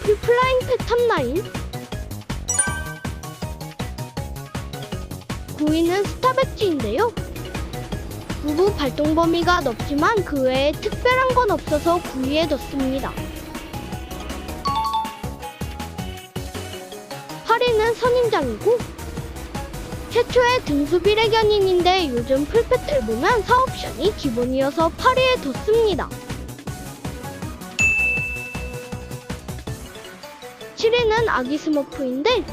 풀플라잉 펫9 9위는 스타백지인데요. 무브 발동 범위가 넓지만 그 외에 특별한 건 없어서 9위에 뒀습니다. 8위는 선인장이고 최초의 등수 비례견인인데 요즘 풀펫들 보면 사옵션이 기본이어서 8위에 뒀습니다. 7위는 아기 스머프인데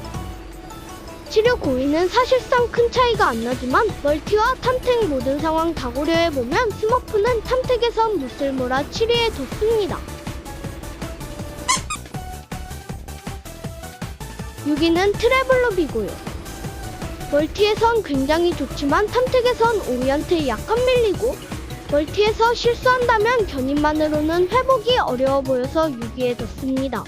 7위 9위는 사실상 큰 차이가 안 나지만 멀티와 탐택 모든 상황 다 고려해보면 스머프는 탐택에선 못쓸모라 7위에 뒀습니다. 6위는 트래블러비고요. 멀티에선 굉장히 좋지만 탐택에선 5위한테 약간 밀리고 멀티에서 실수한다면 견인만으로는 회복이 어려워 보여서 6위에 뒀습니다.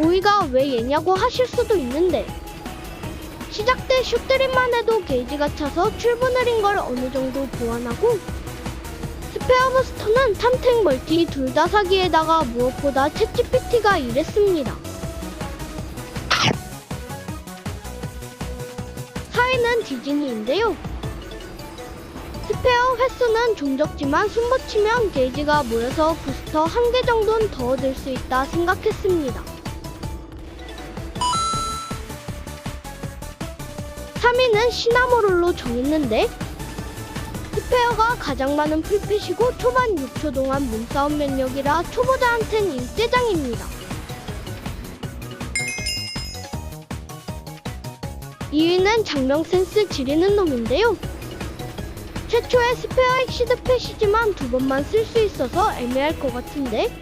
5위가 왜 얘냐고 하실 수도 있는데 시작 때 슛드림만 해도 게이지가 차서 출분 느린 걸 어느 정도 보완하고 스페어 부스터는 탐택 멀티 둘 다 사기에다가 무엇보다 챗GPT가 이랬습니다. 4위는 디즈니인데요. 스페어 횟수는 좀 적지만 숨 붙이면 게이지가 모여서 부스터 한 개 정도는 더 얻을 수 있다 생각했습니다. 3위는 시나모롤로 정했는데 스페어가 가장 많은 풀핏이고 초반 6초 동안 몸싸움 면역이라 초보자한텐 일대장입니다. 2위는 장명 센스 지리는 놈인데요. 최초의 스페어 엑시드 펫이지만 두 번만 쓸 수 있어서 애매할 것 같은데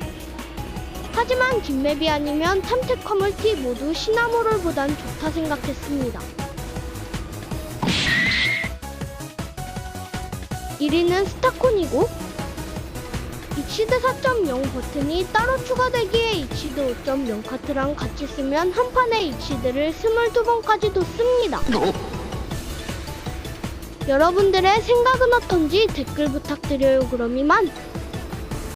하지만 김맵이 아니면 탐택 커멀티 모두 시나모롤보단 좋다 생각했습니다. 1위는 스타콘이고 익시드 4.0 버튼이 따로 추가되기에 익시드 5.0 카트랑 같이 쓰면 한 판에 익시드를 22번까지도 씁니다. 여러분들의 생각은 어떤지 댓글 부탁드려요 그럼 이만